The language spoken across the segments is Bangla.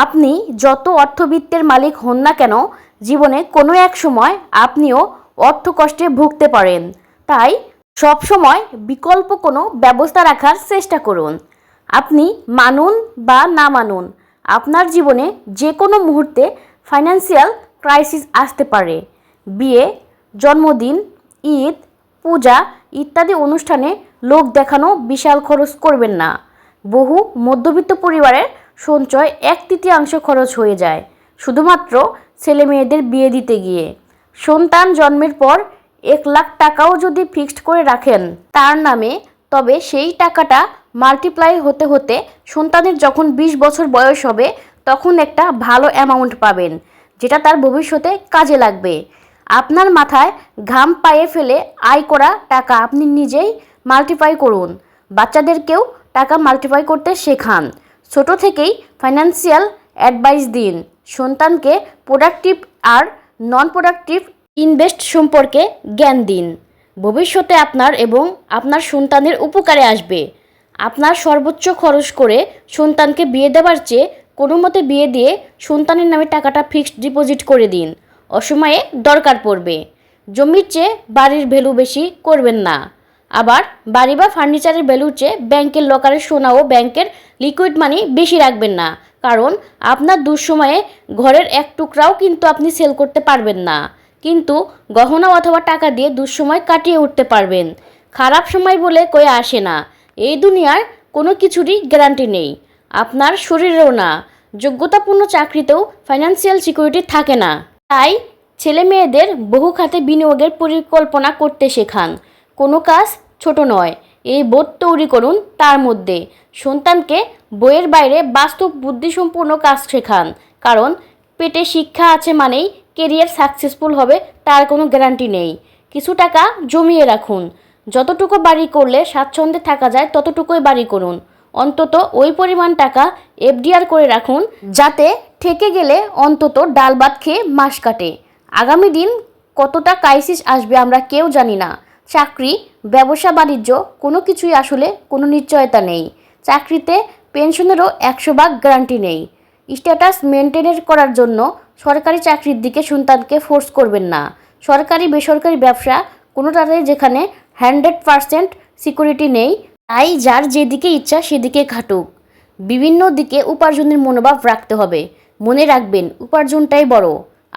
আপনি যত অর্থবিত্তের মালিক হন না কেন, জীবনে কোনো এক সময় আপনিও অর্থ কষ্টে ভুগতে পারেন। তাই সবসময় বিকল্প কোনো ব্যবস্থা রাখার চেষ্টা করুন। আপনি মানুন বা না মানুন, আপনার জীবনে যে কোনো মুহূর্তে ফাইন্যান্সিয়াল ক্রাইসিস আসতে পারে। বিয়ে, জন্মদিন, ঈদ, পূজা ইত্যাদি অনুষ্ঠানে লোক দেখানো বিশাল খরচ করবেন না। বহু মধ্যবিত্ত পরিবারের সঞ্চয় এক তৃতীয়াংশ খরচ হয়ে যায়, শুধুমাত্র ছেলে মেয়েদের বিয়ে দিতে গিয়ে। সন্তান জন্মের পর এক লাখ টাকাও যদি ফিক্সড করে রাখেন তার নামে, তবে সেই টাকাটা মাল্টিপ্লাই হতে হতে সন্তানের যখন বিশ বছর বয়স হবে, তখন একটা ভালো অ্যামাউন্ট পাবেন, যেটা তার ভবিষ্যতে কাজে লাগবে। আপনার মাথায় ঘাম পায়ে ফেলে আয় করা টাকা আপনি নিজেই মাল্টিপ্লাই করুন। বাচ্চাদেরকেও টাকা মাল্টিপ্লাই করতে শেখান। ছোট থেকেই ফাইন্যান্সিয়াল অ্যাডভাইস দিন। সন্তানকে প্রোডাক্টিভ আর নন প্রোডাক্টিভ ইনভেস্ট সম্পর্কে জ্ঞান দিন। ভবিষ্যতে আপনার এবং আপনার সন্তানের উপকারে আসবে। আপনার সর্বোচ্চ খরচ করে সন্তানকে বিয়ে দেওয়ার চেয়ে কোনো মতে বিয়ে দিয়ে সন্তানের নামে টাকাটা ফিক্সড ডিপোজিট করে দিন। অসময়ে দরকার পড়বে। জমির চেয়ে বাড়ির ভ্যালু বেশি করবেন না। আবার বাড়ি বা ফার্নিচারের ভ্যালুর চেয়ে ব্যাংকের লকারের সোনা ও ব্যাংকের লিকুইড মানি বেশি রাখবেন না। কারণ আপনার দুঃসময়ে ঘরের এক টুকরাও কিন্তু আপনি সেল করতে পারবেন না। কিন্তু গহনা অথবা টাকা দিয়ে দুঃসময় কাটিয়ে উঠতে পারবেন। খারাপ সময় বলে কয়ে আসে না। এই দুনিয়ার কোনো কিছুরই গ্যারান্টি নেই। আপনার শরীরেও না। যোগ্যতাপূর্ণ চাকরিতেও ফাইন্যান্সিয়াল সিকিউরিটি থাকে না। তাই ছেলে মেয়েদের বহু খাতে বিনিয়োগের পরিকল্পনা করতে শেখান। কোনো কাজ ছোট নয়। এই বোধ তৈরি করুন তার মধ্যে। সন্তানকে বইয়ের বাইরে বাস্তব বুদ্ধিসম্পন্ন কাজ শেখান, কারণ পেটে শিক্ষা আছে মানেই কেরিয়ার সাকসেসফুল হবে তার কোনো গ্যারান্টি নেই। কিছু টাকা জমিয়ে রাখুন। যতটুকু বাড়ি করলে স্বাচ্ছন্দ্যে থাকা যায় ততটুকুই বাড়ি করুন। অন্তত ওই পরিমাণ টাকা এফডিআর করে রাখুন, যাতে ঠেকে গেলে অন্তত ডাল ভাত খেয়ে মাস কাটে। আগামী দিন কতটা ক্রাইসিস আসবে আমরা কেউ জানি না। চাকরি, ব্যবসা, বাণিজ্য, কোনো কিছুই আসলে কোনো নিশ্চয়তা নেই। চাকরিতে পেনশনেরও একশো ভাগ গ্যারান্টি নেই। স্ট্যাটাস মেনটেনের করার জন্য সরকারি চাকরির দিকে সন্তানকে ফোর্স করবেন না। সরকারি, বেসরকারি ব্যবসা কোনোটাতে যেখানে হান্ড্রেড পারসেন্ট সিকিউরিটি নেই, তাই যার যেদিকে ইচ্ছা সেদিকে খাটুক বিভিন্ন দিকে উপার্জনের মনোভাব রাখতে হবে। মনে রাখবেন, উপার্জনটাই বড়।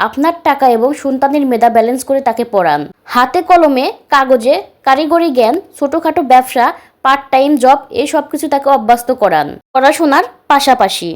আপনার টাকা এবং সন্তানের মেধা ব্যালেন্স করে তাকে পড়ান। হাতে কলমে, কাগজে, কারিগরি জ্ঞান, ছোটোখাটো ব্যবসা পার্ট টাইম জব এই সব কিছু তাকে অভ্যস্ত করান। পড়াশোনার পাশাপাশি।